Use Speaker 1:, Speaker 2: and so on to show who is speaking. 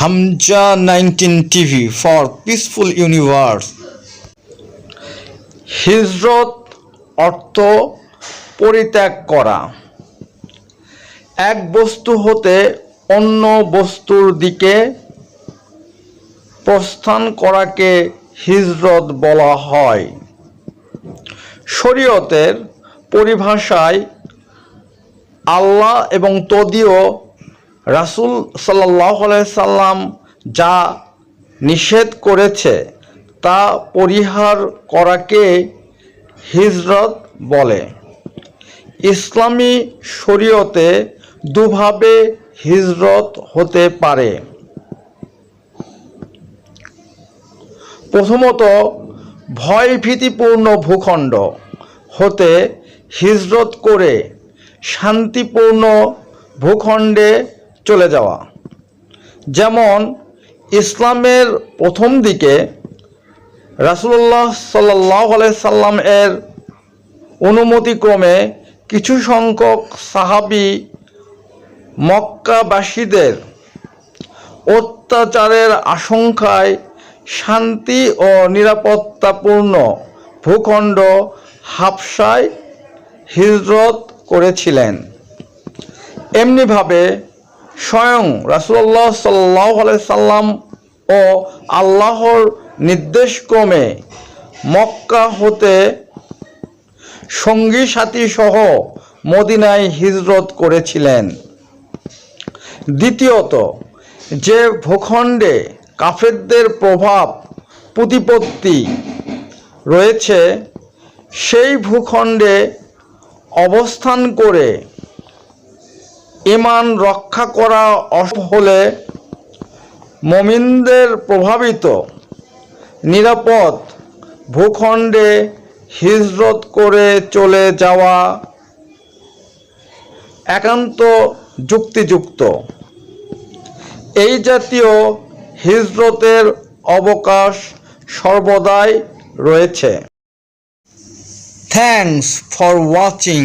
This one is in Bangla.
Speaker 1: Hamza nineteen TV for peaceful universe. হিজরত অর্থ পরিত্যাগ করা। এক বস্তু হতে অন্য বস্তুর দিকে প্রস্থান করাকে হিজরত বলা হয়। শরীয়তের পরিভাষায় আল্লাহ এবং তদীয় রাসূল সাল্লাহ সাল্লাম যা নিষেধ করেছে, তা পরিহার করাকে হিজরত বলে। ইসলামী শরীয়তে দুভাবে হিজরত হতে পারে। প্রথমত, ভয়ভীতিপূর্ণ ভূখণ্ড হতে হিজরত করে শান্তিপূর্ণ ভূখণ্ডে চলে যাওয়া। যেমন ইসলামের প্রথম দিকে রাসুল্লাহ সাল্লাহ সাল্লাম এর অনুমতিক্রমে কিছু সংখ্যক সাহাবি মক্কাবাসীদের অত্যাচারের আশঙ্কায় শান্তি ও নিরাপত্তাপূর্ণ ভূখণ্ড হাফসায় হিজরত করেছিলেন। এমনিভাবে স্বয়ং রাসুল্লাহ সাল্লাহ সাল্লাম ও আল্লাহর নির্দেশক্রমে মক্কা হতে সঙ্গী সাথী সহ মদিনায় হিজরত করেছিলেন। দ্বিতীয়ত, যে ভূখণ্ডে কাফেরদের প্রভাব, প্রতিপত্তি রয়েছে, সেই ভূখণ্ডে অবস্থান করে ইমান রক্ষা করা হলে মমিনদের প্রভাবিত, নিরাপদ ভূখণ্ডে হিজরত করে চলে যাওয়া একান্ত যুক্তিযুক্ত। এই জাতীয় হিজরতের অবকাশ সর্বদাই রয়েছে। Thanks for watching